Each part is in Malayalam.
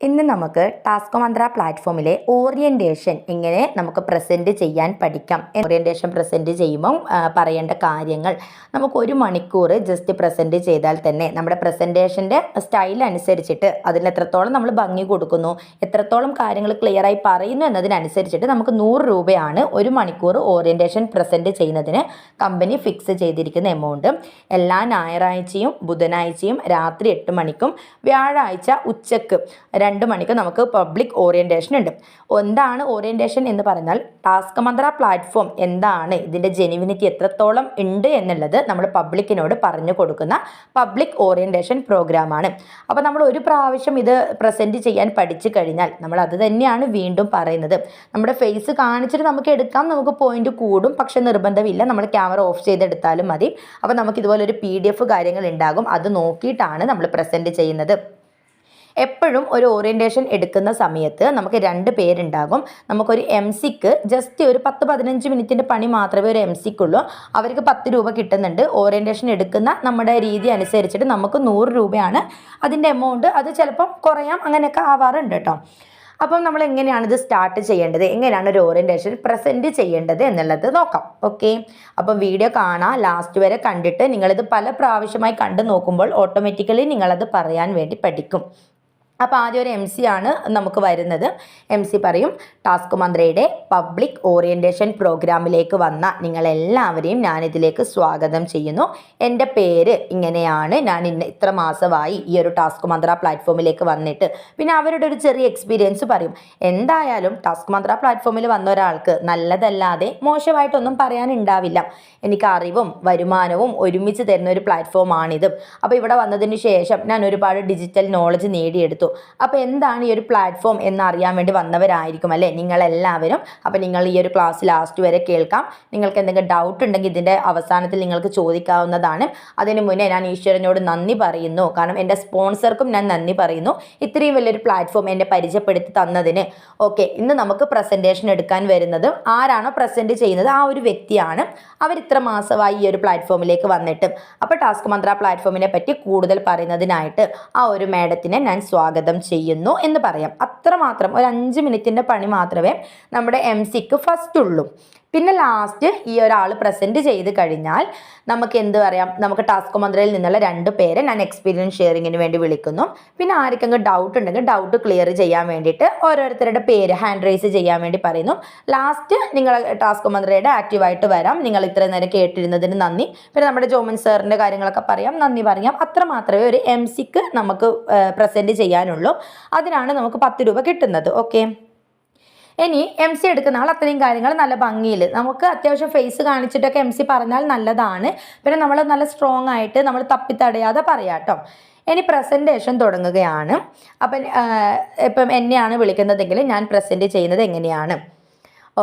ഇന്ന് നമുക്ക് ടാസ്ക് മന്ത്ര പ്ലാറ്റ്ഫോമിലെ ഓറിയന്റേഷൻ എങ്ങനെ നമുക്ക് പ്രസന്റ് ചെയ്യാൻ പഠിക്കാം. ഓറിയന്റേഷൻ പ്രസന്റ് ചെയ്യുമ്പം പറയേണ്ട കാര്യങ്ങൾ നമുക്ക് ഒരു മണിക്കൂർ ജസ്റ്റ് പ്രസന്റ് ചെയ്താൽ തന്നെ നമ്മുടെ പ്രസന്റേഷന്റെ സ്റ്റൈൽ അനുസരിച്ചിട്ട് അതിന് എത്രത്തോളം നമ്മൾ ഭംഗി കൊടുക്കുന്നു എത്രത്തോളം കാര്യങ്ങൾ ക്ലിയറായി പറയുന്നു എന്നതിനനുസരിച്ചിട്ട് നമുക്ക് നൂറ് രൂപയാണ് ഒരു മണിക്കൂർ ഓറിയന്റേഷൻ പ്രസന്റ് ചെയ്യുന്നതിന് കമ്പനി ഫിക്സ് ചെയ്തിരിക്കുന്ന എമൗണ്ട് എല്ലാ ഞായറാഴ്ചയും ബുധനാഴ്ചയും രാത്രി എട്ട് മണിക്കും വ്യാഴാഴ്ച ഉച്ചയ്ക്ക് രണ്ട് മണിക്ക് നമുക്ക് പബ്ലിക് ഓറിയന്റേഷൻ ഉണ്ട്. എന്താണ് ഓറിയന്റേഷൻ എന്ന് പറഞ്ഞാൽ ടാസ്ക് മന്ത്ര പ്ലാറ്റ്ഫോം എന്താണ്? ഇതിന്റെ ജെനുവിനിറ്റി എത്രത്തോളം ഉണ്ട് എന്നുള്ളത് നമ്മൾ പബ്ലിക്കിനോട് പറഞ്ഞു കൊടുക്കുന്ന പബ്ലിക് ഓറിയന്റേഷൻ പ്രോഗ്രാമാണ് അപ്പോൾ നമ്മൾ ഒരു പ്രാവശ്യം ഇത് പ്രസന്റ് ചെയ്യാൻ പഠിച്ചു കഴിഞ്ഞാൽ നമ്മൾ അത് തന്നെയാണ് വീണ്ടും പറയുന്നത്. നമ്മുടെ ഫേസ് കാണിച്ചിട്ട് നമുക്ക് എടുക്കാം നമുക്ക് പോയിന്റ് കൂടും. പക്ഷേ നിർബന്ധമില്ല നമ്മൾ ക്യാമറ ഓഫ് ചെയ്തെടുത്താലും മതി. അപ്പോൾ നമുക്ക് ഇതുപോലെ ഒരു പി ഡി എഫ് കാര്യങ്ങൾ ഉണ്ടാകും. അത് നോക്കിയിട്ടാണ് നമ്മൾ പ്രസന്റ് ചെയ്യുന്നത്. എപ്പോഴും ഒരു ഓറിയന്റേഷൻ എടുക്കുന്ന സമയത്ത് നമുക്ക് രണ്ട് പേരുണ്ടാകും. നമുക്കൊരു എം സിക്ക് ജസ്റ്റ് ഒരു പത്ത് പതിനഞ്ച് മിനിറ്റിന്റെ പണി മാത്രമേ ഒരു എം സിക്കുള്ളൂ അവർക്ക് പത്ത് രൂപ കിട്ടുന്നുണ്ട്. ഓറിയന്റേഷൻ എടുക്കുന്ന നമ്മുടെ രീതി അനുസരിച്ചിട്ട് നമുക്ക് നൂറ് രൂപയാണ് അതിന്റെ എമൗണ്ട് അത് ചിലപ്പം കുറയാം അങ്ങനെയൊക്കെ ആവാറുണ്ട് കേട്ടോ. അപ്പം നമ്മൾ എങ്ങനെയാണ് ഇത് സ്റ്റാർട്ട് ചെയ്യേണ്ടത്? എങ്ങനെയാണ് ഒരു ഓറിയന്റേഷൻ പ്രസന്റ് ചെയ്യേണ്ടത് എന്നുള്ളത് നോക്കാം. ഓക്കെ അപ്പം വീഡിയോ കാണാം ലാസ്റ്റ് വരെ കണ്ടിട്ട് നിങ്ങളിത് പല പ്രാവശ്യമായി കണ്ടു നോക്കുമ്പോൾ ഓട്ടോമാറ്റിക്കലി നിങ്ങളത് പറയാൻ വേണ്ടി പഠിക്കും. അപ്പോൾ ആദ്യം ഒരു എം സി ആണ് നമുക്ക് വരുന്നത്. എം സി പറയും ടാസ്ക് മന്ത്രിയുടെ പബ്ലിക് ഓറിയന്റേഷൻ പ്രോഗ്രാമിലേക്ക് വന്ന നിങ്ങളെല്ലാവരെയും ഞാനിതിലേക്ക് സ്വാഗതം ചെയ്യുന്നു. എന്റെ പേര് ഇങ്ങനെയാണ്. ഞാൻ ഇന്ന ഇത്ര മാസമായി ഈ ഒരു ടാസ്ക് മന്ത്ര പ്ലാറ്റ്ഫോമിലേക്ക് വന്നിട്ട്. പിന്നെ അവരുടെ ഒരു ചെറിയ എക്സ്പീരിയൻസ് പറയും എന്തായാലും ടാസ്ക് മന്ത്ര പ്ലാറ്റ്ഫോമിൽ വന്ന ഒരാൾക്ക് നല്ലതല്ലാതെ മോശമായിട്ടൊന്നും പറയാനുണ്ടാവില്ല. എനിക്ക് അറിവും വരുമാനവും ഒരുമിച്ച് തരുന്ന ഒരു പ്ലാറ്റ്ഫോമാണിത്. അപ്പോൾ ഇവിടെ വന്നതിന് ശേഷം ഞാൻ ഒരുപാട് ഡിജിറ്റൽ നോളജ് നേടിയെടുത്തു. അപ്പോൾ എന്താണ് ഈ ഒരു പ്ലാറ്റ്ഫോം എന്നറിയാൻ വേണ്ടി വന്നവരായിരിക്കും അല്ലേ? നിങ്ങളെല്ലാവരും. അപ്പോൾ നിങ്ങൾ ഈ ഒരു ക്ലാസ് ലാസ്റ്റ് വരെ കേൾക്കാം. നിങ്ങൾക്ക് എന്തെങ്കിലും ഡൗട്ട് ഉണ്ടെങ്കിൽ ഇതിന്റെ അവസാനത്തിൽ നിങ്ങൾക്ക് ചോദിക്കാവുന്നതാണ്. അതിനു മുന്നേ ഞാൻ ഈശ്വരനോട് നന്ദി പറയുന്നു. കാരണം എന്റെ സ്പോൺസർക്കും ഞാൻ നന്ദി പറയുന്നു. ഇത്രയും വലിയൊരു പ്ലാറ്റ്ഫോം എന്നെ പരിചയപ്പെടുത്തി തന്നതിന്. ഓക്കെ ഇന്ന് നമുക്ക് പ്രസന്റേഷൻ എടുക്കാൻ വരുന്നത് ആരാണോ പ്രസന്റ് ചെയ്യുന്നത്? ആ ഒരു വ്യക്തിയാണ്. അവർ ഇത്ര മാസമായി ഈ ഒരു പ്ലാറ്റ്ഫോമിലേക്ക് വന്നിട്ട്. അപ്പോൾ ടാസ്ക് മന്ത്ര പ്ലാറ്റ്ഫോമിനെ പറ്റി കൂടുതൽ പറയുന്നതിനായിട്ട് ആ ഒരു മാഡത്തിനെ ഞാൻ സ്വാഗതം ചെയ്യുന്നു എന്ന് പറയാം. അത്രമാത്രം ഒരു അഞ്ച് മിനിറ്റിന്റെ പണി മാത്രമേ നമ്മുടെ എം സിക്ക് ഫസ്റ്റ് ഉള്ളൂ. പിന്നെ ലാസ്റ്റ് ഈ ഒരാൾ പ്രസന്റ് ചെയ്ത് കഴിഞ്ഞാൽ നമുക്ക് എന്ത് പറയാം? നമുക്ക് ടാസ്ക് മന്ത്രയിൽ നിന്നുള്ള രണ്ട് പേരെ ഞാൻ എക്സ്പീരിയൻസ് ഷെയറിങ്ങിന് വേണ്ടി വിളിക്കുന്നു. പിന്നെ ആർക്കെങ്കിലും ഡൗട്ട് ഉണ്ടെങ്കിൽ ഡൗട്ട് ക്ലിയർ ചെയ്യാൻ വേണ്ടിയിട്ട് ഓരോരുത്തരുടെ പേര് ഹാൻഡ് റൈസ് ചെയ്യാൻ വേണ്ടി പറയുന്നു. ലാസ്റ്റ് നിങ്ങൾ ടാസ്ക് മന്ത്രയുടെ ആക്റ്റീവായിട്ട് വരാം. നിങ്ങൾ ഇത്ര നേരം കേട്ടിരുന്നതിന് നന്ദി. പിന്നെ നമ്മുടെ ജോമൻ സാറിന്റെ കാര്യങ്ങളൊക്കെ പറയാം. നന്ദി പറയാം. അത്ര മാത്രമേ ഒരു എം നമുക്ക് പ്രസന്റ് ചെയ്യാനുള്ളൂ. അതിനാണ് നമുക്ക് പത്ത് രൂപ കിട്ടുന്നത്. ഓക്കെ ഇനി എം സി എടുക്കുന്ന ആൾ അത്രയും കാര്യങ്ങൾ നല്ല ഭംഗിയിൽ. നമുക്ക് അത്യാവശ്യം ഫേസ് കാണിച്ചിട്ടൊക്കെ എം സി പറഞ്ഞാൽ നല്ലതാണ്. പിന്നെ നമ്മൾ നല്ല സ്ട്രോങ് ആയിട്ട് നമ്മൾ തപ്പിത്തടയാതെ പറയാം കേട്ടോ. ഇനി പ്രസന്റേഷൻ തുടങ്ങുകയാണ്. അപ്പം ഇപ്പം എന്നെയാണ് വിളിക്കുന്നതെങ്കിൽ ഞാൻ പ്രസന്റ് ചെയ്യുന്നത് എങ്ങനെയാണ്?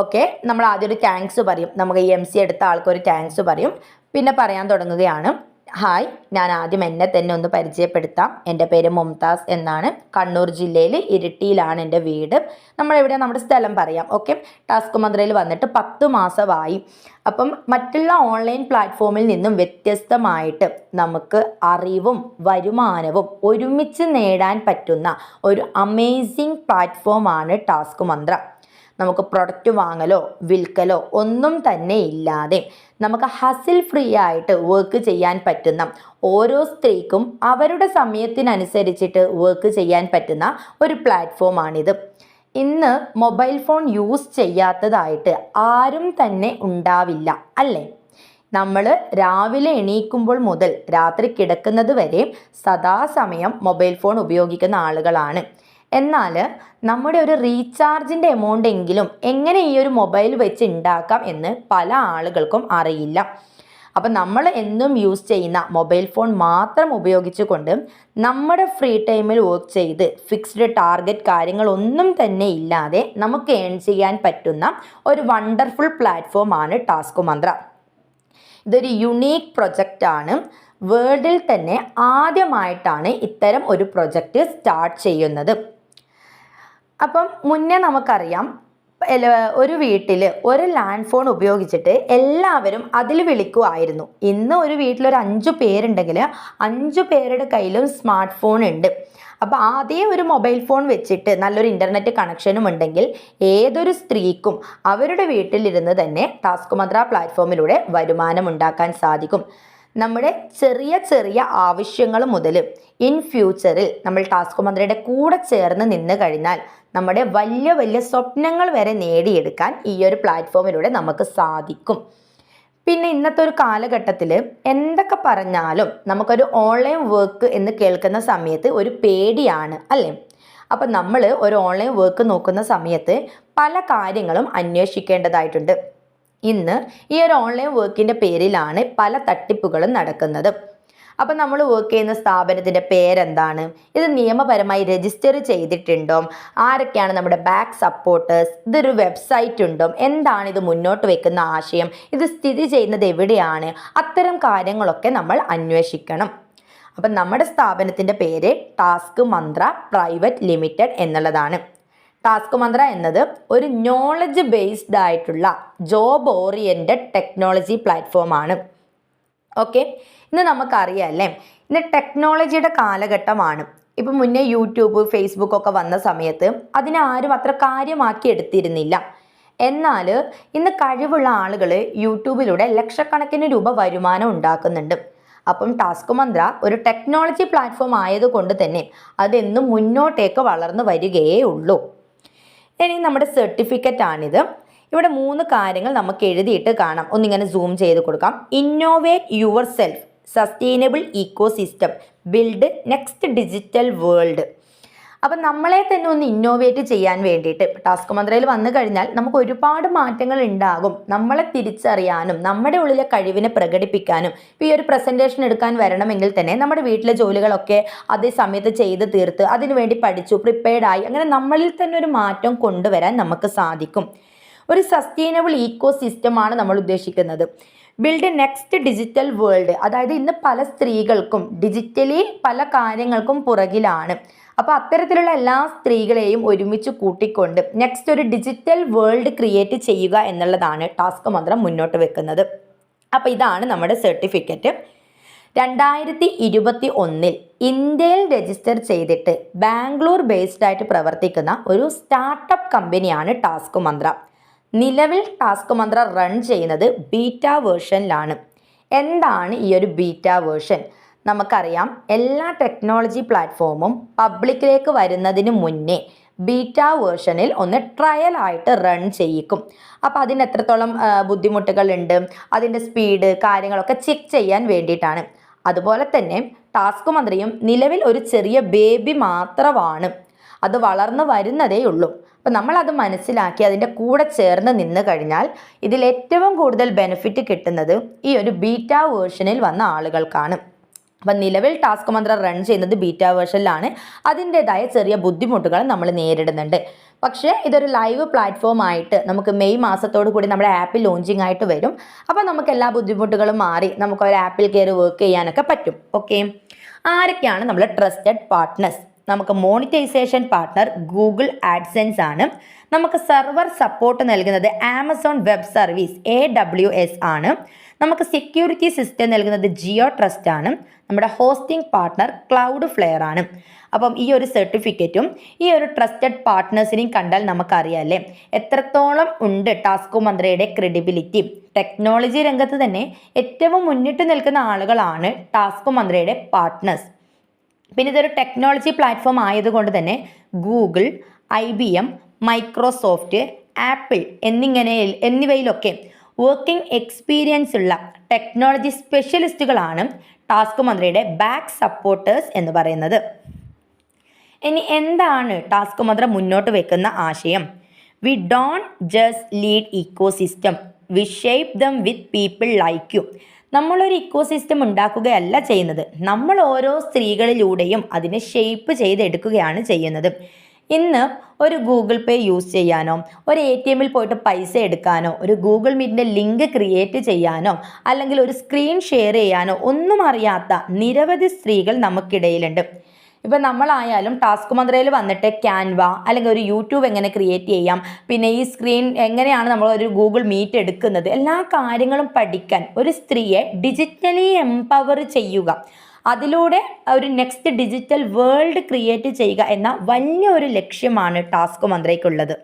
ഓക്കെ നമ്മൾ ആദ്യം ഒരു താങ്ക്സ് പറയും. നമുക്ക് ഈ എം സി എടുത്ത ആൾക്കൊരു താങ്ക്സ് പറയും. പിന്നെ പറയാൻ തുടങ്ങുകയാണ്. ഹായ് ഞാൻ ആദ്യം എന്നെ തന്നെ ഒന്ന് പരിചയപ്പെടുത്താം. എന്റെ പേര് മുംതാസ് എന്നാണ്. കണ്ണൂർ ജില്ലയിൽ ഇരിട്ടിയിലാണ് എന്റെ വീട്. നമ്മളെവിടെ നമ്മുടെ സ്ഥലം പറയാം ഓക്കെ ടാസ്ക് മന്ത്രയിൽ വന്നിട്ട് പത്ത് മാസമായി. അപ്പം മറ്റുള്ള ഓൺലൈൻ പ്ലാറ്റ്ഫോമിൽ നിന്നും വ്യത്യസ്തമായിട്ട് നമുക്ക് അറിവും വരുമാനവും ഒരുമിച്ച് നേടാൻ പറ്റുന്ന ഒരു അമേസിങ് പ്ലാറ്റ്ഫോമാണ് ടാസ്ക് മന്ത്ര നമുക്ക് പ്രൊഡക്റ്റ് വാങ്ങലോ വിൽക്കലോ ഒന്നും തന്നെ ഇല്ലാതെ നമുക്ക് ഹസിൽ ഫ്രീ ആയിട്ട് വർക്ക് ചെയ്യാൻ പറ്റുന്ന ഓരോ സ്ത്രീക്കും അവരുടെ സമയത്തിനനുസരിച്ചിട്ട് വർക്ക് ചെയ്യാൻ പറ്റുന്ന ഒരു പ്ലാറ്റ്ഫോമാണിത് ഇന്ന് മൊബൈൽ ഫോൺ യൂസ് ചെയ്യാത്തതായിട്ട് ആരും തന്നെ ഉണ്ടാവില്ല അല്ലേ? നമ്മൾ രാവിലെ എണീക്കുമ്പോൾ മുതൽ രാത്രി കിടക്കുന്നത് വരെ സദാസമയം മൊബൈൽ ഫോൺ ഉപയോഗിക്കുന്ന ആളുകളാണ്. എന്നാൽ നമ്മുടെ ഒരു റീചാർജിന്റെ എമൗണ്ട് എങ്കിലും എങ്ങനെ ഈ ഒരു മൊബൈൽ വെച്ച് ഉണ്ടാക്കാം എന്ന് പല ആളുകൾക്കും അറിയില്ല. അപ്പം നമ്മൾ എന്നും യൂസ് ചെയ്യുന്ന മൊബൈൽ ഫോൺ മാത്രം ഉപയോഗിച്ചുകൊണ്ട് നമ്മുടെ ഫ്രീ ടൈമിൽ വർക്ക് ചെയ്ത് ഫിക്സ്ഡ് ടാർഗറ്റ് കാര്യങ്ങളൊന്നും തന്നെ ഇല്ലാതെ നമുക്ക് ഏൺ ചെയ്യാൻ പറ്റുന്ന ഒരു വണ്ടർഫുൾ പ്ലാറ്റ്ഫോമാണ് ടാസ്ക് മന്ത്ര ഇതൊരു യുണീക്ക് പ്രൊജക്റ്റാണ് വേൾഡിൽ തന്നെ ആദ്യമായിട്ടാണ് ഇത്തരം ഒരു പ്രൊജക്റ്റ് സ്റ്റാർട്ട് ചെയ്യുന്നത്. അപ്പം മുന്നേ നമുക്കറിയാം ഒരു വീട്ടിൽ ഒരു ലാൻഡ് ഫോൺ ഉപയോഗിച്ചിട്ട് എല്ലാവരും അതിൽ വിളിക്കുമായിരുന്നു ഇന്ന് ഒരു വീട്ടിൽ ഒരു അഞ്ചു പേരുണ്ടെങ്കിൽ അഞ്ച് പേരുടെ കയ്യിലും സ്മാർട്ട് ഫോൺ ഉണ്ട്. അപ്പോൾ ആദ്യം ഒരു മൊബൈൽ ഫോൺ വെച്ചിട്ട് നല്ലൊരു ഇന്റർനെറ്റ് കണക്ഷനും ഉണ്ടെങ്കിൽ ഏതൊരു സ്ത്രീക്കും അവരുടെ വീട്ടിലിരുന്ന് തന്നെ ടാസ്ക് മദ്ര പ്ലാറ്റ്ഫോമിലൂടെ വരുമാനം ഉണ്ടാക്കാൻ സാധിക്കും. നമ്മുടെ ചെറിയ ചെറിയ ആവശ്യങ്ങൾ മുതൽ ഇൻ ഫ്യൂച്ചറിൽ നമ്മൾ ടാസ്ക് മന്ത്രിയുടെ കൂടെ ചേർന്ന് നിന്ന് കഴിഞ്ഞാൽ നമ്മുടെ വലിയ വലിയ സ്വപ്നങ്ങൾ വരെ നേടിയെടുക്കാൻ ഈ ഒരു പ്ലാറ്റ്ഫോമിലൂടെ നമുക്ക് സാധിക്കും. പിന്നെ ഇന്നത്തെ ഒരു കാലഘട്ടത്തിൽ എന്തൊക്കെ പറഞ്ഞാലും നമുക്കൊരു ഓൺലൈൻ വർക്ക് എന്ന് കേൾക്കുന്ന സമയത്ത് ഒരു പേടിയാണ് അല്ലേ? അപ്പം നമ്മൾ ഒരു ഓൺലൈൻ വർക്ക് നോക്കുന്ന സമയത്ത് പല കാര്യങ്ങളും അന്വേഷിക്കേണ്ടതായിട്ടുണ്ട്. ഇന്ന് ഈ ഒരു ഓൺലൈൻ വർക്കിന്റെ പേരിലാണ് പല തട്ടിപ്പുകളും നടക്കുന്നത്. അപ്പം നമ്മൾ വർക്ക് ചെയ്യുന്ന സ്ഥാപനത്തിന്റെ പേരെന്താണ്? ഇത് നിയമപരമായി രജിസ്റ്റർ ചെയ്തിട്ടുണ്ടോ? ആരൊക്കെയാണ് നമ്മുടെ ബാക്ക് സപ്പോർട്ടേഴ്സ് ഇതൊരു വെബ്സൈറ്റ് ഉണ്ടോ? എന്താണ് ഇത് മുന്നോട്ട് വെക്കുന്ന ആശയം? ഇത് സ്ഥിതി ചെയ്യുന്നത് എവിടെയാണ്? അത്തരം കാര്യങ്ങളൊക്കെ നമ്മൾ അന്വേഷിക്കണം. അപ്പം നമ്മുടെ സ്ഥാപനത്തിന്റെ പേര് ടാസ്ക് മന്ത്ര പ്രൈവറ്റ് ലിമിറ്റഡ് എന്നുള്ളതാണ്. ടാസ്ക് മന്ത്ര എന്നത് ഒരു നോളജ് ബേസ്ഡ് ആയിട്ടുള്ള ജോബ് ഓറിയന്റഡ് ടെക്നോളജി പ്ലാറ്റ്ഫോമാണ് ഓക്കെ ഇന്ന് നമുക്കറിയാം അല്ലേ? ഇന്ന് ടെക്നോളജിയുടെ കാലഘട്ടമാണ്. ഇപ്പം മുന്നേ യൂട്യൂബ് ഫേസ്ബുക്ക് ഒക്കെ വന്ന സമയത്ത് അതിനെ ആരും അത്ര കാര്യമാക്കി എടുത്തിരുന്നില്ല. എന്നാൽ ഇന്ന് കഴിവുള്ള ആളുകൾ യൂട്യൂബിലൂടെ ലക്ഷക്കണക്കിന് രൂപ വരുമാനം ഉണ്ടാക്കുന്നുണ്ട്. അപ്പം ടാസ്ക് മന്ത്ര ഒരു ടെക്നോളജി പ്ലാറ്റ്ഫോം ആയതുകൊണ്ട് തന്നെ അതെന്നും മുന്നോട്ടേക്ക് വളർന്നു വരികയേ ഉള്ളൂ. ഇനി നമ്മുടെ സർട്ടിഫിക്കറ്റ് ആണിത്. ഇവിടെ മൂന്ന് കാര്യങ്ങൾ നമുക്ക് എഴുതിയിട്ട് കാണാം. ഒന്നിങ്ങനെ സൂം ചെയ്ത് കൊടുക്കാം. Innovate yourself sustainable ecosystem build next digital world അപ്പം നമ്മളെ തന്നെ ഒന്ന് ഇന്നോവേറ്റ് ചെയ്യാൻ വേണ്ടിയിട്ട് ടാസ്ക് മന്ത്രയിൽ വന്നു കഴിഞ്ഞാൽ നമുക്ക് ഒരുപാട് മാറ്റങ്ങൾ ഉണ്ടാകും. നമ്മളെ തിരിച്ചറിയാനും നമ്മുടെ ഉള്ളിലെ കഴിവിനെ പ്രകടിപ്പിക്കാനും ഇപ്പോൾ ഈ ഒരു പ്രസന്റേഷൻ എടുക്കാൻ വരണമെങ്കിൽ തന്നെ നമ്മുടെ വീട്ടിലെ ജോലികളൊക്കെ അതേ സമയത്ത് ചെയ്ത് തീർത്ത് അതിനുവേണ്ടി പഠിച്ചു പ്രിപ്പയർഡായി അങ്ങനെ നമ്മളിൽ തന്നെ ഒരു മാറ്റം കൊണ്ടുവരാൻ നമുക്ക് സാധിക്കും. ഒരു സസ്റ്റൈനബിൾ ഈക്കോ സിസ്റ്റമാണ് നമ്മൾ ഉദ്ദേശിക്കുന്നത്. ബിൽഡ് നെക്സ്റ്റ് ഡിജിറ്റൽ വേൾഡ് അതായത് ഇന്ന് പല സ്ത്രീകൾക്കും ഡിജിറ്റലി പല കാര്യങ്ങൾക്കും പുറകിലാണ്. അപ്പോൾ അത്തരത്തിലുള്ള എല്ലാ സ്ത്രീകളെയും ഒരുമിച്ച് കൂട്ടിക്കൊണ്ട് നെക്സ്റ്റ് ഒരു ഡിജിറ്റൽ വേൾഡ് ക്രിയേറ്റ് ചെയ്യുക എന്നുള്ളതാണ് ടാസ്ക് മന്ത്രം മുന്നോട്ട് വെക്കുന്നത്. അപ്പോൾ ഇതാണ് നമ്മുടെ സർട്ടിഫിക്കറ്റ് രണ്ടായിരത്തി ഇരുപത്തി ഒന്നിൽ ഇന്ത്യയിൽ രജിസ്റ്റർ ചെയ്തിട്ട് ബാംഗ്ലൂർ ബേസ്ഡ് ആയിട്ട് പ്രവർത്തിക്കുന്ന ഒരു സ്റ്റാർട്ടപ്പ് കമ്പനിയാണ് ടാസ്ക് മന്ത്ര. നിലവിൽ ടാസ്ക് മന്ത്ര റൺ ചെയ്യുന്നത് ബീറ്റ വേർഷനിലാണ് എന്താണ് ഈ ഒരു ബീറ്റ വേർഷൻ നമുക്കറിയാം എല്ലാ ടെക്നോളജി പ്ലാറ്റ്ഫോമും പബ്ലിക്കിലേക്ക് വരുന്നതിന് മുന്നേ ബീറ്റ വേർഷനിൽ ഒന്ന് ട്രയൽ ആയിട്ട് റൺ ചെയ്യിക്കും. അപ്പോൾ അതിന് എത്രത്തോളം ബുദ്ധിമുട്ടുകളുണ്ട് അതിന്റെ സ്പീഡ് കാര്യങ്ങളൊക്കെ ചെക്ക് ചെയ്യാൻ വേണ്ടിയിട്ടാണ്. അതുപോലെ തന്നെ ടാസ്ക് മന്ത്രിയും നിലവിൽ ഒരു ചെറിയ ബേബി മാത്രമാണ്. അത് വളർന്നു വരുന്നതേ ഉള്ളൂ. അപ്പം നമ്മളത് മനസ്സിലാക്കി അതിന്റെ കൂടെ ചേർന്ന് നിന്ന് കഴിഞ്ഞാൽ ഇതിൽ ഏറ്റവും കൂടുതൽ ബെനിഫിറ്റ് കിട്ടുന്നത് ഈ ഒരു ബീറ്റ വേർഷനിൽ വന്ന ആളുകൾക്കാണ്. അപ്പം നിലവിൽ ടാസ്ക് മന്ത്ര റൺ ചെയ്യുന്നത് ബീറ്റാ വേർഷനിലാണ്. അതിന്റെതായ ചെറിയ ബുദ്ധിമുട്ടുകൾ നമ്മൾ നേരിടുന്നുണ്ട്. പക്ഷേ ഇതൊരു ലൈവ് പ്ലാറ്റ്ഫോം ആയിട്ട് നമുക്ക് മെയ് മാസത്തോടു കൂടി നമ്മുടെ ആപ്പിൽ ലോഞ്ചിങ് ആയിട്ട് വരും. അപ്പോൾ നമുക്ക് എല്ലാ ബുദ്ധിമുട്ടുകളും മാറി നമുക്ക് ഒരു ആപ്പിൽ കയറി വർക്ക് ചെയ്യാനൊക്കെ പറ്റും. ഓക്കെ? ആരൊക്കെയാണ് നമ്മൾ ട്രസ്റ്റഡ് പാർട്ട്നേഴ്സ്? നമുക്ക് മോണിറ്റൈസേഷൻ പാർട്ട്ണർ ഗൂഗിൾ ആഡ്സെൻസ് ആണ്. നമുക്ക് സെർവർ സപ്പോർട്ട് നൽകുന്നത് Amazon web service A W S ആണ്. നമുക്ക് സെക്യൂരിറ്റി സിസ്റ്റം നൽകുന്നത് ജിയോ ട്രസ്റ്റ് ആണ്. നമ്മുടെ ഹോസ്റ്റിംഗ് പാർട്ട്ണർ ക്ലൗഡ് ഫ്ലെയർ ആണ്. അപ്പം ഈ ഒരു സർട്ടിഫിക്കറ്റും ഈ ഒരു ട്രസ്റ്റഡ് പാർട്ട്നേഴ്സിനെയും കണ്ടാൽ നമുക്കറിയാമല്ലേ എത്രത്തോളം ഉണ്ട് ടാസ്കോ മന്ത്രിയുടെ ക്രെഡിബിലിറ്റി ടെക്നോളജി രംഗത്ത് തന്നെ ഏറ്റവും മുന്നിട്ട് നിൽക്കുന്ന ആളുകളാണ് ടാസ്കോ മന്ത്രിയുടെ പാർട്ട്നേഴ്സ് പിന്നെ ഇതൊരു ടെക്നോളജി പ്ലാറ്റ്ഫോം ആയതുകൊണ്ട് തന്നെ Google I B M Microsoft Apple എന്നിങ്ങനെ എന്നിവയിലൊക്കെ വർക്കിംഗ് എക്സ്പീരിയൻസ് ഉള്ള ടെക്നോളജി സ്പെഷ്യലിസ്റ്റുകളാണ് ടാസ്ക് മന്ത്രിയുടെ ബാക്ക് സപ്പോർട്ടേഴ്സ് എന്ന് പറയുന്നത്. ഇനി എന്താണ് ടാസ്ക് മന്ത്ര മുന്നോട്ട് വെക്കുന്ന ആശയം? We don't just lead ecosystem we shape them with people like you നമ്മളൊരു ഇക്കോ സിസ്റ്റം ഉണ്ടാക്കുകയല്ല ചെയ്യുന്നത്. നമ്മൾ ഓരോ സ്ത്രീകളിലൂടെയും അതിനെ ഷേപ്പ് ചെയ്തെടുക്കുകയാണ് ചെയ്യുന്നത്. ഇന്ന് ഒരു ഗൂഗിൾ പേ യൂസ് ചെയ്യാനോ ഒരു എ ടി എമ്മിൽ പോയിട്ട് പൈസ എടുക്കാനോ ഒരു ഗൂഗിൾ മീറ്റിന്റെ ലിങ്ക് ക്രിയേറ്റ് ചെയ്യാനോ അല്ലെങ്കിൽ ഒരു സ്ക്രീൻ ഷെയർ ചെയ്യാനോ ഒന്നും അറിയാത്ത നിരവധി സ്ത്രീകൾ നമുക്കിടയിലുണ്ട്. ഇപ്പം നമ്മളായാലും ടാസ്ക് മന്ത്രയിൽ വന്നിട്ട് ക്യാൻവ അല്ലെങ്കിൽ ഒരു യൂട്യൂബ് എങ്ങനെ ക്രിയേറ്റ് ചെയ്യാം പിന്നെ ഈ സ്ക്രീൻ എങ്ങനെയാണ് നമ്മൾ ഒരു ഗൂഗിൾ മീറ്റ് എടുക്കുന്നത് എല്ലാ കാര്യങ്ങളും പഠിക്കാൻ ഒരു സ്ത്രീയെ ഡിജിറ്റലി എംപവർ ചെയ്യുക. അതിലൂടെ ഒരു നെക്സ്റ്റ് ഡിജിറ്റൽ വേൾഡ് ക്രിയേറ്റ് ചെയ്യുക എന്ന വലിയൊരു ലക്ഷ്യമാണ് ടാസ്ക് മന്ത്രയ്ക്കുള്ളത്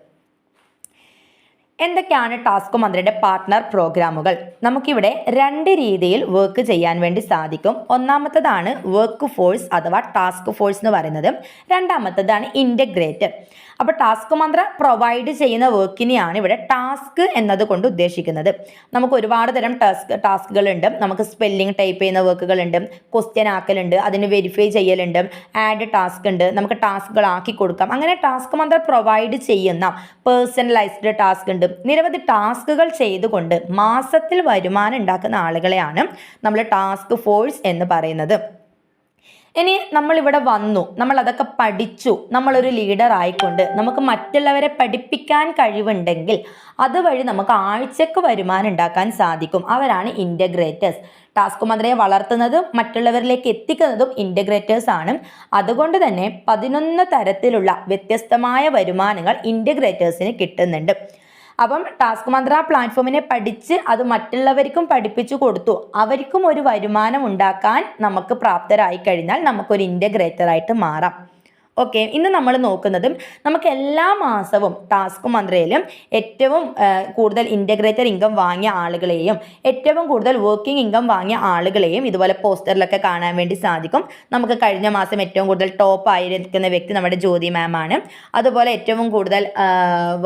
എന്തൊക്കെയാണ് ടാസ്ക് മന്ത്രിയുടെ പാർട്ട്ണർ പ്രോഗ്രാമുകൾ? നമുക്കിവിടെ രണ്ട് രീതിയിൽ വർക്ക് ചെയ്യാൻ വേണ്ടി സാധിക്കും. ഒന്നാമത്തതാണ് വർക്ക് ഫോഴ്സ് അഥവാ ടാസ്ക് ഫോഴ്സ് എന്ന് പറയുന്നത്. രണ്ടാമത്തതാണ് ഇന്റഗ്രേറ്റർ അപ്പോൾ ടാസ്ക് മന്ത്ര പ്രൊവൈഡ് ചെയ്യുന്ന വർക്കിനെയാണ് ഇവിടെ ടാസ്ക് എന്നതുകൊണ്ട് ഉദ്ദേശിക്കുന്നത്. നമുക്ക് ഒരുപാട് തരം ടാസ്ക് ടാസ്കുകളുണ്ട് നമുക്ക് സ്പെല്ലിംഗ് ടൈപ്പ് ചെയ്യുന്ന വർക്കുകളുണ്ട് ക്വസ്റ്റ്യൻ ആക്കലുണ്ട്. അതിന് വെരിഫൈ ചെയ്യലുണ്ട്. ആഡ് ടാസ്ക് ഉണ്ട്. നമുക്ക് ടാസ്കുകൾ ആക്കി കൊടുക്കാം. അങ്ങനെ ടാസ്ക് മന്ത്ര പ്രൊവൈഡ് ചെയ്യുന്ന പേഴ്സണലൈസ്ഡ് ടാസ്ക് ഉണ്ട്. നിരവധി ടാസ്കുകൾ ചെയ്തുകൊണ്ട് മാസത്തിൽ വരുമാനം ഉണ്ടാക്കുന്ന ആളുകളെയാണ് നമ്മൾ ടാസ്ക് ഫോഴ്സ് എന്ന് പറയുന്നത്. ഇനി നമ്മളിവിടെ വന്നു. നമ്മൾ അതൊക്കെ പഠിച്ചു. നമ്മളൊരു ലീഡർ ആയിക്കൊണ്ട് നമുക്ക് മറ്റുള്ളവരെ പഠിപ്പിക്കാൻ കഴിവുണ്ടെങ്കിൽ അതുവഴി നമുക്ക് ആഴ്ചക്ക് വരുമാനം ഉണ്ടാക്കാൻ സാധിക്കും. അവരാണ് ഇന്റഗ്രേറ്റേഴ്സ് ടാസ്ക് മന്ത്രിയെ വളർത്തുന്നതും മറ്റുള്ളവരിലേക്ക് എത്തിക്കുന്നതും ഇന്റഗ്രേറ്റേഴ്സ് ആണ്. അതുകൊണ്ട് തന്നെ പതിനൊന്ന് തരത്തിലുള്ള വ്യത്യസ്തമായ വരുമാനങ്ങൾ ഇന്റഗ്രേറ്റേഴ്സിന് കിട്ടുന്നുണ്ട്. അപ്പം ടാസ്ക് മന്ത്ര പ്ലാറ്റ്ഫോമിനെ പഠിച്ച് അത് മറ്റുള്ളവർക്കും പഠിപ്പിച്ചു കൊടുത്തു. അവർക്കും ഒരു വരുമാനം ഉണ്ടാക്കാൻ നമുക്ക് പ്രാപ്തരായി കഴിഞ്ഞാൽ നമുക്കൊരു ഇന്റഗ്രേറ്റർ ആയിട്ട് മാറാം. ഓക്കെ ഇന്ന് നമ്മൾ നോക്കുന്നതും നമുക്ക് എല്ലാ മാസവും ടാസ്ക് മന്ത്രയിലും ഏറ്റവും കൂടുതൽ ഇന്റഗ്രേറ്റർ ഇൻകം വാങ്ങിയ ആളുകളെയും ഏറ്റവും കൂടുതൽ വർക്കിംഗ് ഇൻകം വാങ്ങിയ ആളുകളെയും ഇതുപോലെ പോസ്റ്ററിലൊക്കെ കാണാൻ വേണ്ടി സാധിക്കും. നമുക്ക് കഴിഞ്ഞ മാസം ഏറ്റവും കൂടുതൽ ടോപ്പ് ആയിരിക്കുന്ന വ്യക്തി നമ്മുടെ ജ്യോതി മാം ആണ്. അതുപോലെ ഏറ്റവും കൂടുതൽ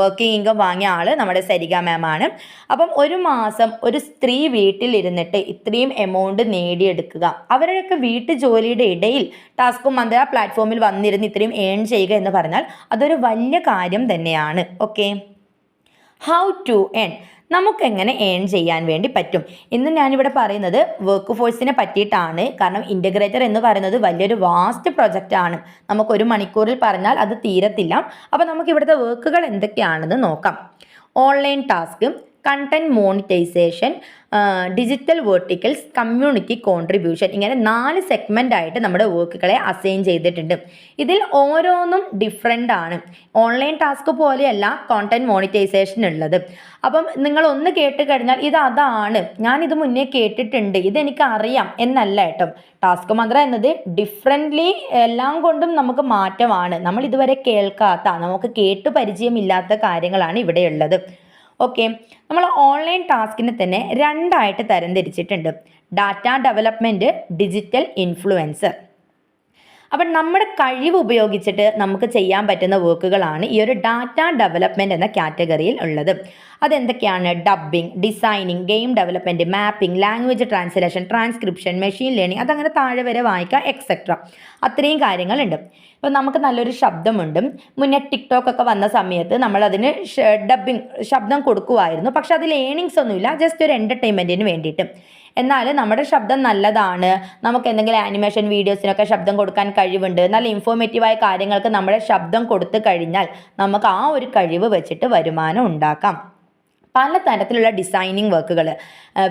വർക്കിംഗ് ഇൻകം വാങ്ങിയ ആൾ നമ്മുടെ സരിക മാം ആണ്. അപ്പം ഒരു മാസം ഒരു സ്ത്രീ വീട്ടിലിരുന്നിട്ട് ഇത്രയും എമൗണ്ട് നേടിയെടുക്കുക. അവരുടെയൊക്കെ വീട്ടു ജോലിയുടെ ഇടയിൽ ടാസ്ക് മന്ത്ര പ്ലാറ്റ്ഫോമിൽ വന്നിരുന്ന് ഇത്രയും ഏൺ ചെയ്യുക എന്ന് പറഞ്ഞാൽ അതൊരു വലിയ കാര്യം തന്നെയാണ്. ഓക്കെ ഹൗ ടു ഏൺ നമുക്കെങ്ങനെ ഏൺ ചെയ്യാൻ വേണ്ടി പറ്റും? ഇന്ന് ഞാനിവിടെ പറയുന്നത് വർക്ക് ഫോഴ്സിനെ പറ്റിയിട്ടാണ്. കാരണം ഇന്റഗ്രേറ്റർ എന്ന് പറയുന്നത് വലിയൊരു വാസ്റ്റ് പ്രൊജക്റ്റ് ആണ്. നമുക്ക് ഒരു മണിക്കൂറിൽ പറഞ്ഞാൽ അത് തീരത്തില്ല. അപ്പോൾ നമുക്ക് ഇവിടുത്തെ വർക്കുകൾ എന്തൊക്കെയാണെന്ന് നോക്കാം. Online task content monetisation digital verticals community contribution ഇങ്ങനെ നാല് സെഗ്മെന്റ് ആയിട്ട് നമ്മുടെ വർക്കുകളെ അസൈൻ ചെയ്തിട്ടുണ്ട്. ഇതിൽ ഓരോന്നും ഡിഫറെന്റ് ആണ്. ഓൺലൈൻ ടാസ്ക് പോലെയല്ല കോണ്ടന്റ് മോണിറ്റൈസേഷൻ ഉള്ളത്. അപ്പം നിങ്ങൾ ഒന്ന് കേട്ട് കഴിഞ്ഞാൽ ഇത് അതാണ്. ഞാൻ ഇത് മുന്നേ കേട്ടിട്ടുണ്ട്. ഇതെനിക്ക് അറിയാം എന്നല്ല കേട്ടോ. ടാസ്ക് മന്ത്ര എന്നത് ഡിഫറെന്റ്ലി എല്ലാം കൊണ്ടും നമുക്ക് മാറ്റമാണ്. നമ്മൾ ഇതുവരെ കേൾക്കാത്ത നമുക്ക് കേട്ട് പരിചയമില്ലാത്ത കാര്യങ്ങളാണ് ഇവിടെയുള്ളത് ഓക്കെ നമ്മൾ ഓൺലൈൻ ടാസ്കിനെ തന്നെ രണ്ടായിട്ട് തരംതിരിച്ചിട്ടുണ്ട്. ഡാറ്റ ഡെവലപ്മെന്റ് ഡിജിറ്റൽ ഇൻഫ്ലുവൻസർ അപ്പം നമ്മുടെ കഴിവ് ഉപയോഗിച്ചിട്ട് നമുക്ക് ചെയ്യാൻ പറ്റുന്ന വർക്കുകളാണ് ഈ ഒരു ഡാറ്റ ഡെവലപ്മെന്റ് എന്ന കാറ്റഗറിയിൽ ഉള്ളത്. അതെന്തൊക്കെയാണ്? Dubbing designing game development mapping language translation transcription machine learning അതങ്ങനെ താഴെ വരെ വായിക്കുക എക്സെട്ര അത്രയും കാര്യങ്ങളുണ്ട്. ഇപ്പം നമുക്ക് നല്ലൊരു ശബ്ദമുണ്ട്. മുന്നേ ടിക്ടോക്ക് ഒക്കെ വന്ന സമയത്ത് നമ്മളതിന് ഡബ്ബിംഗ് ശബ്ദം കൊടുക്കുമായിരുന്നു പക്ഷെ അതിൽ ഏണിങ്സ് ഒന്നുമില്ല. ജസ്റ്റ് ഒരു എന്റർടൈൻമെന്റിന് വേണ്ടിയിട്ട്. എന്നാൽ നമ്മുടെ ശബ്ദം നല്ലതാണ്. നമുക്ക് എന്തെങ്കിലും ആനിമേഷൻ വീഡിയോസിനൊക്കെ ശബ്ദം കൊടുക്കാൻ കഴിവുണ്ട്. നല്ല ഇൻഫോർമേറ്റീവായ കാര്യങ്ങൾക്ക് നമ്മുടെ ശബ്ദം കൊടുത്തു കഴിഞ്ഞാൽ നമുക്ക് ആ ഒരു കഴിവ് വെച്ചിട്ട് വരുമാനം ഉണ്ടാക്കാം. പല തരത്തിലുള്ള ഡിസൈനിങ് വർക്കുകൾ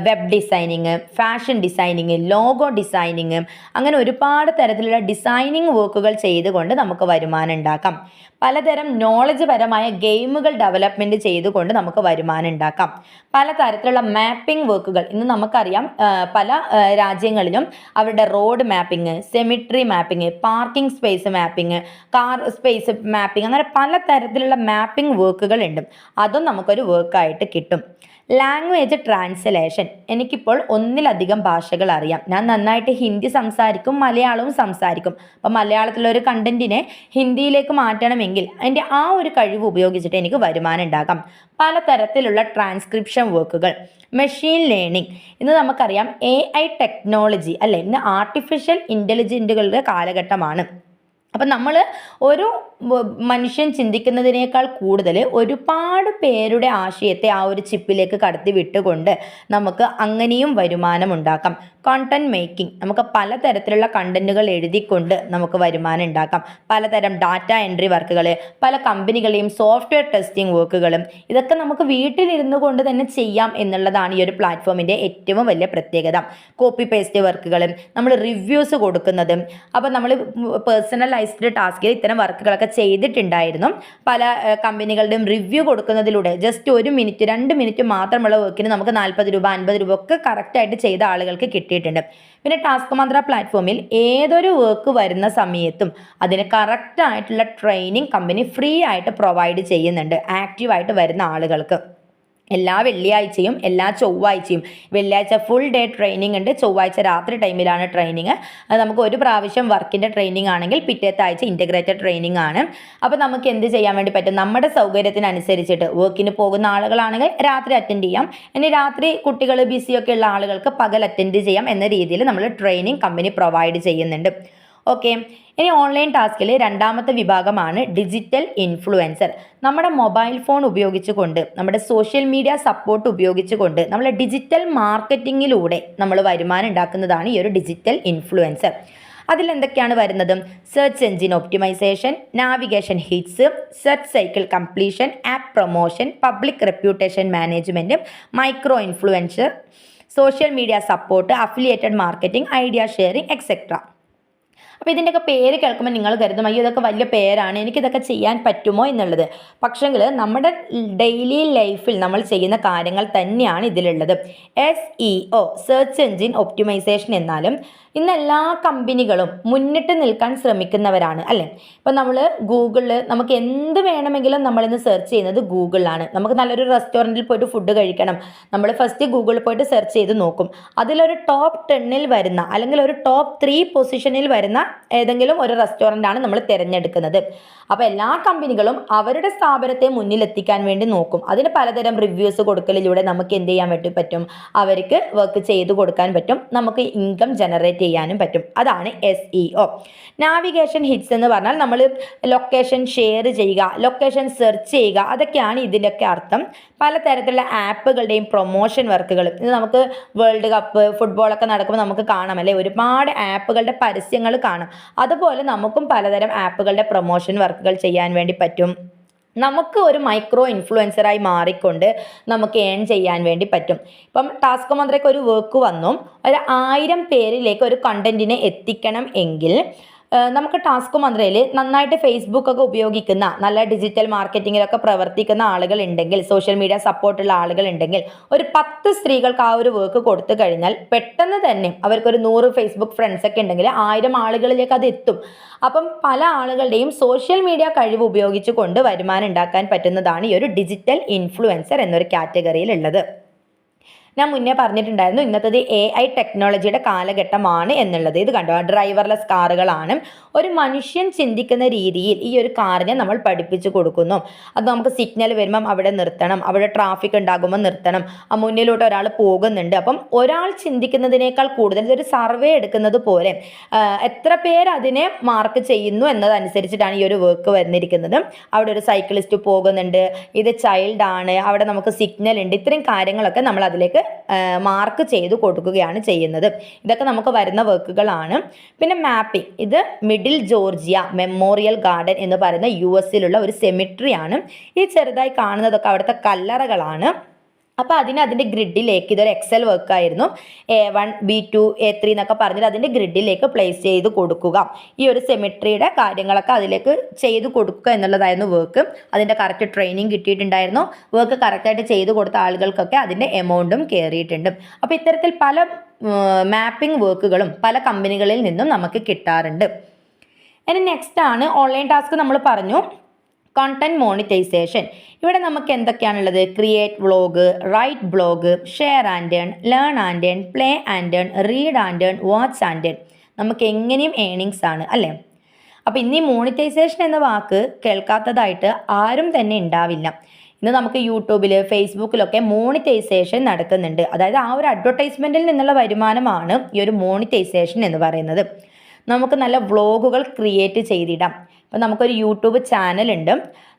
web designing fashion designing logo designing അങ്ങനെ ഒരുപാട് തരത്തിലുള്ള ഡിസൈനിങ് വർക്കുകൾ ചെയ്തുകൊണ്ട് നമുക്ക് വരുമാനം ഉണ്ടാക്കാം. പലതരം നോളജ് പരമായ ഗെയിമുകൾ ഡെവലപ്മെന്റ് ചെയ്തുകൊണ്ട് നമുക്ക് വരുമാനം ഉണ്ടാക്കാം. പല തരത്തിലുള്ള മാപ്പിംഗ് വർക്കുകൾ ഇന്ന് നമുക്കറിയാം പല രാജ്യങ്ങളിലും അവരുടെ road mapping cemetery mapping parking space mapping car space mapping അങ്ങനെ പല തരത്തിലുള്ള മാപ്പിംഗ് വർക്കുകൾ ഉണ്ട്. അതും നമുക്കൊരു വർക്കായിട്ട് കിട്ടും. ലാംഗ്വേജ് ട്രാൻസ്ലേഷൻ എനിക്കിപ്പോൾ ഒന്നിലധികം ഭാഷകൾ അറിയാം. ഞാൻ നന്നായിട്ട് ഹിന്ദി സംസാരിക്കും മലയാളവും സംസാരിക്കും. അപ്പം മലയാളത്തിലൊരു കണ്ടന്റിനെ ഹിന്ദിയിലേക്ക് മാറ്റണമെങ്കിൽ എന്റെ ആ ഒരു കഴിവ് ഉപയോഗിച്ചിട്ട് എനിക്ക് വരുമാനം ഉണ്ടാക്കാം. പലതരത്തിലുള്ള ട്രാൻസ്ക്രിപ്ഷൻ വർക്കുകൾ മെഷീൻ ലേണിംഗ് ഇന്ന് നമുക്കറിയാം എ ടെക്നോളജി അല്ലെ? ഇന്ന് ആർട്ടിഫിഷ്യൽ ഇന്റലിജന്റുകളുടെ കാലഘട്ടമാണ്. അപ്പം നമ്മൾ ഒരു മനുഷ്യൻ ചിന്തിക്കുന്നതിനേക്കാൾ കൂടുതൽ ഒരുപാട് പേരുടെ ആശയത്തെ ആ ഒരു ചിപ്പിലേക്ക് കടത്തി വിട്ടുകൊണ്ട് നമുക്ക് അങ്ങനെയും വരുമാനം ഉണ്ടാക്കാം. കോണ്ടന്റ് മേക്കിംഗ് നമുക്ക് പലതരത്തിലുള്ള കണ്ടന്റുകൾ എഴുതിക്കൊണ്ട് നമുക്ക് വരുമാനം ഉണ്ടാക്കാം. പലതരം ഡാറ്റ എൻട്രി വർക്കുകൾ പല കമ്പനികളെയും സോഫ്റ്റ്വെയർ ടെസ്റ്റിംഗ് വർക്കുകളും ഇതൊക്കെ നമുക്ക് വീട്ടിലിരുന്ന് കൊണ്ട് തന്നെ ചെയ്യാം എന്നുള്ളതാണ് ഈ ഒരു പ്ലാറ്റ്ഫോമിന്റെ ഏറ്റവും വലിയ പ്രത്യേകത. കോപ്പി പേസ്റ്റ് വർക്കുകളും നമ്മൾ റിവ്യൂസ് കൊടുക്കുന്നതും അപ്പോൾ നമ്മൾ പേഴ്സണലൈസ്ഡ് ടാസ്കിൽ ഇത്തരം വർക്കുകളൊക്കെ ചെയ്തിട്ടുണ്ടായിരുന്നു. പല കമ്പനികളുടെയും റിവ്യൂ കൊടുക്കുന്നതിലൂടെ ജസ്റ്റ് ഒരു മിനിറ്റ് രണ്ട് മിനിറ്റ് മാത്രമുള്ള വർക്കിന് നമുക്ക് നാൽപ്പത് രൂപ അൻപത് രൂപ ഒക്കെ കറക്റ്റായിട്ട് ചെയ്ത ആളുകൾക്ക് കിട്ടിയിട്ടുണ്ട് പിന്നെ ടാസ്ക് മന്ത്ര പ്ലാറ്റ്ഫോമിൽ ഏതൊരു വർക്ക് വരുന്ന സമയത്തും അതിന് കറക്റ്റായിട്ടുള്ള ട്രെയിനിങ് കമ്പനി ഫ്രീ ആയിട്ട് പ്രൊവൈഡ് ചെയ്യുന്നുണ്ട്. ആക്റ്റീവായിട്ട് വരുന്ന ആളുകൾക്ക്. എല്ലാ വെള്ളിയാഴ്ചയും എല്ലാ ചൊവ്വാഴ്ചയും. വെള്ളിയാഴ്ച ഫുൾ ഡേ ട്രെയിനിങ് ഉണ്ട്. ചൊവ്വാഴ്ച രാത്രി ടൈമിലാണ് ട്രെയിനിങ് അത് നമുക്ക് ഒരു പ്രാവശ്യം വർക്കിന്റെ ട്രെയിനിങ് ആണെങ്കിൽ പിറ്റേത്തെ ആഴ്ച ഇന്റഗ്രേറ്റഡ് ട്രെയിനിങ് ആണ്. അപ്പോൾ നമുക്ക് എന്ത് ചെയ്യാൻ വേണ്ടി പറ്റും? നമ്മുടെ സൗകര്യത്തിനനുസരിച്ചിട്ട് വർക്കിന് പോകുന്ന ആളുകളാണെങ്കിൽ രാത്രി അറ്റൻഡ് ചെയ്യാം. ഇനി രാത്രി കുട്ടികൾ ബിസിയൊക്കെ ഉള്ള ആളുകൾക്ക് പകൽ അറ്റൻഡ് ചെയ്യാം എന്ന രീതിയിൽ നമ്മൾ ട്രെയിനിങ് കമ്പനി പ്രൊവൈഡ് ചെയ്യുന്നുണ്ട്. ഓക്കെ ഇനി ഓൺലൈൻ ടാസ്കിൽ രണ്ടാമത്തെ വിഭാഗമാണ് ഡിജിറ്റൽ ഇൻഫ്ലുവൻസർ നമ്മുടെ മൊബൈൽ ഫോൺ ഉപയോഗിച്ചുകൊണ്ട് നമ്മുടെ സോഷ്യൽ മീഡിയ സപ്പോർട്ട് ഉപയോഗിച്ചുകൊണ്ട് നമ്മൾ ഡിജിറ്റൽ മാർക്കറ്റിങ്ങിലൂടെ നമ്മൾ വരുമാനം ഉണ്ടാക്കുന്നതാണ് ഈ ഒരു ഡിജിറ്റൽ ഇൻഫ്ലുവൻസർ അതിലെന്തൊക്കെയാണ് വരുന്നത്? Search engine optimisation navigation hits search cycle completion app promotion public reputation management micro influencer social media support affiliated marketing idea sharing et cetera അപ്പോൾ ഇതിന്റെയൊക്കെ പേര് കേൾക്കുമ്പോൾ നിങ്ങൾ കരുതും അയ്യോ ഇതൊക്കെ വലിയ പേരാണ് എനിക്കിതൊക്കെ ചെയ്യാൻ പറ്റുമോ? എന്നുള്ളത്. പക്ഷെങ്കിൽ നമ്മുടെ ഡെയിലി ലൈഫിൽ നമ്മൾ ചെയ്യുന്ന കാര്യങ്ങൾ തന്നെയാണ് ഇതിലുള്ളത്. S E O search engine optimisation എന്നാലും ഇന്ന് എല്ലാ കമ്പനികളും മുന്നിട്ട് നിൽക്കാൻ ശ്രമിക്കുന്നവരാണ് അല്ലേ? ഇപ്പം നമ്മൾ ഗൂഗിളിൽ നമുക്ക് എന്ത് വേണമെങ്കിലും നമ്മളിന്ന് സെർച്ച് ചെയ്യുന്നത് ഗൂഗിളിലാണ് നമുക്ക് നല്ലൊരു റെസ്റ്റോറന്റിൽ പോയിട്ട് ഫുഡ് കഴിക്കണം. നമ്മൾ ഫസ്റ്റ് ഗൂഗിളിൽ പോയിട്ട് സെർച്ച് ചെയ്ത് നോക്കും. അതിലൊരു ടോപ്പ് ടെന്നിൽ വരുന്ന അല്ലെങ്കിൽ ഒരു ടോപ്പ് ത്രീ പൊസിഷനിൽ വരുന്ന ഏതെങ്കിലും ഒരു റെസ്റ്റോറന്റ് ആണ് നമ്മൾ തിരഞ്ഞെടുക്കുന്നത്. അപ്പോൾ എല്ലാ കമ്പനികളും അവരുടെ സ്ഥാപനത്തെ മുന്നിലെത്തിക്കാൻ വേണ്ടി നോക്കും. അതിന് പലതരം റിവ്യൂസ് കൊടുക്കലിലൂടെ നമുക്ക് എന്ത് ചെയ്യാൻ വേണ്ടി പറ്റും. അവർക്ക് വർക്ക് ചെയ്തു കൊടുക്കാൻ പറ്റും. നമുക്ക് ഇൻകം ജനറേറ്റ് ചെയ്യാനും പറ്റും. അതാണ് S E O navigation hits എന്ന് പറഞ്ഞാൽ നമ്മൾ ലൊക്കേഷൻ ഷെയർ ചെയ്യുക ലൊക്കേഷൻ സെർച്ച് ചെയ്യുക അതൊക്കെയാണ് ഇതിന്റെയൊക്കെ അർത്ഥം. പലതരത്തിലുള്ള ആപ്പുകളുടെയും പ്രൊമോഷൻ വർക്കുകൾ ഇത് നമുക്ക് വേൾഡ് കപ്പ് ഫുട്ബോളൊക്കെ നടക്കുമ്പോൾ നമുക്ക് കാണാം അല്ലേ? ഒരുപാട് ആപ്പുകളുടെ പരസ്യങ്ങൾ കാണാം. അതുപോലെ നമുക്കും പലതരം ആപ്പുകളുടെ പ്രൊമോഷൻ വർക്കുകൾ ചെയ്യാൻ വേണ്ടി പറ്റും. നമുക്ക് ഒരു മൈക്രോ ഇൻഫ്ലുവൻസറായി മാറിക്കൊണ്ട് നമുക്ക് ഏൺ ചെയ്യാൻ വേണ്ടി പറ്റും. ഇപ്പം ടാസ്ക് മന്ത്രയ്ക്ക് ഒരു വർക്ക് വന്നു. ഒരു ആയിരം പേരിലേക്ക് ഒരു കണ്ടന്റിനെ എത്തിക്കണം എങ്കിൽ നമുക്ക് ടാസ്ക് മന്ത്രയിൽ നന്നായിട്ട് ഫേസ്ബുക്ക് ഒക്കെ ഉപയോഗിക്കുന്ന നല്ല ഡിജിറ്റൽ മാർക്കറ്റിങ്ങിലൊക്കെ പ്രവർത്തിക്കുന്ന ആളുകൾ ഉണ്ടെങ്കിൽ സോഷ്യൽ മീഡിയ സപ്പോർട്ടുള്ള ആളുകൾ ഉണ്ടെങ്കിൽ ഒരു പത്ത് സ്ത്രീകൾക്ക് ആ ഒരു വർക്ക് കൊടുത്തു കഴിഞ്ഞാൽ പെട്ടെന്ന് തന്നെ അവർക്കൊരു നൂറ് ഫേസ്ബുക്ക് ഫ്രണ്ട്സ് ഒക്കെ ഉണ്ടെങ്കിൽ ആയിരം ആളുകളിലേക്ക് അത് എത്തും. അപ്പം പല ആളുകളുടെയും സോഷ്യൽ മീഡിയ കഴിവ് ഉപയോഗിച്ചുകൊണ്ട് വരുമാനം ഉണ്ടാക്കാൻ പറ്റുന്നതാണ് ഈ ഒരു ഡിജിറ്റൽ ഇൻഫ്ലുവൻസർ എന്നൊരു കാറ്റഗറിയിൽ ഉള്ളത് ഞാൻ മുന്നേ പറഞ്ഞിട്ടുണ്ടായിരുന്നു ഇന്നത്തത് എ ഐ ടെക്നോളജിയുടെ കാലഘട്ടമാണ് എന്നുള്ളത്. ഇത് കണ്ടോ? ഡ്രൈവർലെസ് കാറുകളാണ്. ഒരു മനുഷ്യൻ ചിന്തിക്കുന്ന രീതിയിൽ ഈ ഒരു കാറിനെ നമ്മൾ പഠിപ്പിച്ചു കൊടുക്കുന്നു. അത് നമുക്ക് സിഗ്നൽ വരുമ്പം അവിടെ നിർത്തണം അവിടെ ട്രാഫിക് ഉണ്ടാകുമ്പോൾ നിർത്തണം. ആ മുന്നിലോട്ട് ഒരാൾ പോകുന്നുണ്ട്. അപ്പം ഒരാൾ ചിന്തിക്കുന്നതിനേക്കാൾ കൂടുതൽ ഇതൊരു സർവേ എടുക്കുന്നത് പോലെ എത്ര പേര് അതിനെ മാർക്ക് ചെയ്യുന്നു എന്നതനുസരിച്ചിട്ടാണ് ഈ ഒരു വർക്ക് വന്നിരിക്കുന്നത്. അവിടെ ഒരു സൈക്കിളിസ്റ്റ് പോകുന്നുണ്ട്. ഇത് ചൈൽഡാണ് അവിടെ നമുക്ക് സിഗ്നൽ ഉണ്ട്. ഇത്രയും കാര്യങ്ങളൊക്കെ നമ്മൾ അതിലേക്ക് മാർക്ക് ചെയ്ത് കൊടുക്കുകയാണ് ചെയ്യുന്നത്. ഇതൊക്കെ നമുക്ക് വരുന്ന വർക്കുകളാണ് പിന്നെ മാപ്പിംഗ് ഇത് മിഡിൽ ജോർജിയ മെമ്മോറിയൽ ഗാർഡൻ എന്ന് പറയുന്ന യു എസിലുള്ള ഒരു സെമിട്രിയാണ് ഈ ചെറുതായി കാണുന്നതൊക്കെ അവിടുത്തെ കല്ലറകളാണ്. അപ്പോൾ അതിന് അതിന്റെ ഗ്രിഡിലേക്ക് ഇതൊരു എക്സൽ വർക്ക് ആയിരുന്നു. A one B two A three എന്നൊക്കെ പറഞ്ഞിട്ട് അതിന്റെ ഗ്രിഡിലേക്ക് പ്ലേസ് ചെയ്ത് കൊടുക്കുക. ഈ ഒരു സെമിട്രിയുടെ കാര്യങ്ങളൊക്കെ അതിലേക്ക് ചെയ്ത് കൊടുക്കുക എന്നുള്ളതായിരുന്നു വർക്ക് അതിന്റെ കറക്റ്റ് ട്രെയിനിങ് കിട്ടിയിട്ടുണ്ടായിരുന്നു. വർക്ക് കറക്റ്റായിട്ട് ചെയ്ത് കൊടുത്ത ആളുകൾക്കൊക്കെ അതിന്റെ എമൗണ്ടും കയറിയിട്ടുണ്ട് അപ്പോൾ ഇത്തരത്തിൽ പല മാപ്പിംഗ് വർക്കുകളും പല കമ്പനികളിൽ നിന്നും നമുക്ക് കിട്ടാറുണ്ട്. ഇനി നെക്സ്റ്റ് ആണ് ഓൺലൈൻ ടാസ്ക് നമ്മൾ പറഞ്ഞു. കോണ്ടന്റ് മോണിറ്റൈസേഷൻ ഇവിടെ നമുക്ക് എന്തൊക്കെയാണുള്ളത്? Create vlog write blog share and earn learn and earn play and earn read and earn watch and earn നമുക്ക് എങ്ങനെയും ഏണിങ്സ് ആണ് അല്ലേ? അപ്പോൾ ഇന്ന് ഈ മോണിറ്റൈസേഷൻ എന്ന വാക്ക് കേൾക്കാത്തതായിട്ട് ആരും തന്നെ ഉണ്ടാവില്ല. ഇന്ന് നമുക്ക് യൂട്യൂബിൽ ഫേസ്ബുക്കിലൊക്കെ മോണിറ്റൈസേഷൻ നടക്കുന്നുണ്ട്. അതായത് ആ ഒരു അഡ്വർടൈസ്മെന്റിൽ നിന്നുള്ള വരുമാനമാണ് ഈ ഒരു മോണിറ്റൈസേഷൻ എന്ന് പറയുന്നത്. നമുക്ക് നല്ല വ്ളോഗുകൾ ക്രിയേറ്റ് ചെയ്തിടാം. ഇപ്പം നമുക്കൊരു യൂട്യൂബ് ചാനലുണ്ട്.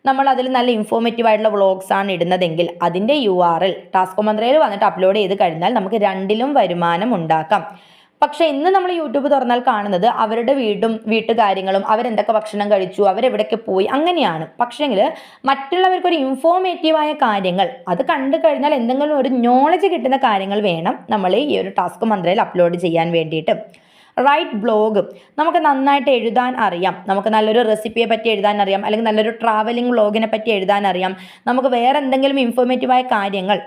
നമ്മൾ അതിൽ നല്ല ഇൻഫോർമേറ്റീവ് ആയിട്ടുള്ള ആണ് ഇടുന്നതെങ്കിൽ അതിന്റെ യു ആർ എൽ ടാസ്ക് മന്ത്രയിൽ വന്നിട്ട് അപ്ലോഡ് ചെയ്ത് കഴിഞ്ഞാൽ നമുക്ക് രണ്ടിലും വരുമാനം ഉണ്ടാക്കാം. പക്ഷെ ഇന്ന് നമ്മൾ യൂട്യൂബ് തുറന്നാൽ കാണുന്നത് അവരുടെ വീടും വീട്ടുകാര്യങ്ങളും അവരെന്തൊക്കെ ഭക്ഷണം കഴിച്ചു അവരെവിടൊക്കെ പോയി അങ്ങനെയാണ്. പക്ഷേങ്കിൽ മറ്റുള്ളവർക്കൊരു ഇൻഫോർമേറ്റീവായ കാര്യങ്ങൾ അത് കണ്ടു കഴിഞ്ഞാൽ എന്തെങ്കിലും ഒരു നോളജ് കിട്ടുന്ന കാര്യങ്ങൾ വേണം നമ്മൾ ഈ ഒരു ടാസ്ക് മന്ത്രയിൽ അപ്ലോഡ് ചെയ്യാൻ വേണ്ടിയിട്ട്. റൈറ്റ് ബ്ലോഗ് നമുക്ക് നന്നായിട്ട് എഴുതാൻ അറിയാം. നമുക്ക് നല്ലൊരു റെസിപ്പിയെ പറ്റി എഴുതാൻ അറിയാം. അല്ലെങ്കിൽ നല്ലൊരു ട്രാവലിംഗ് ബ്ലോഗിനെ പറ്റി എഴുതാൻ അറിയാം. നമുക്ക് വേറെ എന്തെങ്കിലും ഇൻഫോർമേറ്റീവായ കാര്യങ്ങൾ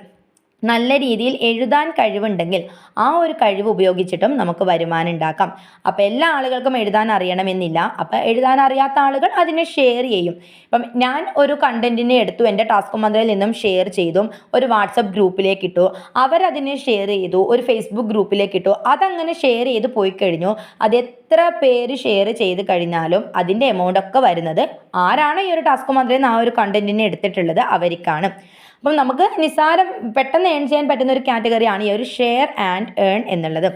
നല്ല രീതിയിൽ എഴുതാൻ കഴിവുണ്ടെങ്കിൽ ആ ഒരു കഴിവ് ഉപയോഗിച്ചിട്ടും നമുക്ക് വരുമാനം ഉണ്ടാക്കാം. അപ്പോൾ എല്ലാ ആളുകൾക്കും എഴുതാൻ അറിയണമെന്നില്ല. അപ്പോൾ എഴുതാൻ അറിയാത്ത ആളുകൾ അതിനെ ഷെയർ ചെയ്യും. ഇപ്പം ഞാൻ ഒരു കണ്ടന്റിനെ എടുത്തു എന്റെ ടാസ്ക് മന്ത്രയിൽ നിന്നും ഷെയർ ചെയ്തു ഒരു വാട്സപ്പ് ഗ്രൂപ്പിലേക്ക് ഇട്ടു അവരതിനെ ഷെയർ ചെയ്തു ഒരു ഫേസ്ബുക്ക് ഗ്രൂപ്പിലേക്ക് ഇട്ടു അതങ്ങനെ ഷെയർ ചെയ്ത് പോയി കഴിഞ്ഞു. അത് എത്ര പേര് ഷെയർ ചെയ്ത് കഴിഞ്ഞാലും അതിന്റെ എമൗണ്ട് ഒക്കെ വരുന്നത് ആരാണ് ഈ ഒരു ടാസ്ക് മന്ത്രയിൽ നിന്ന് ആ ഒരു കണ്ടന്റിനെ എടുത്തിട്ടുള്ളത് അവർക്കാണ്. അപ്പം നമുക്ക് നിസ്സാരം പെട്ടെന്ന് ഏൺ ചെയ്യാൻ പറ്റുന്ന ഒരു കാറ്റഗറിയാണ് ഈ ഒരു ഷെയർ ആൻഡ് ഏൺ എന്നുള്ളത്.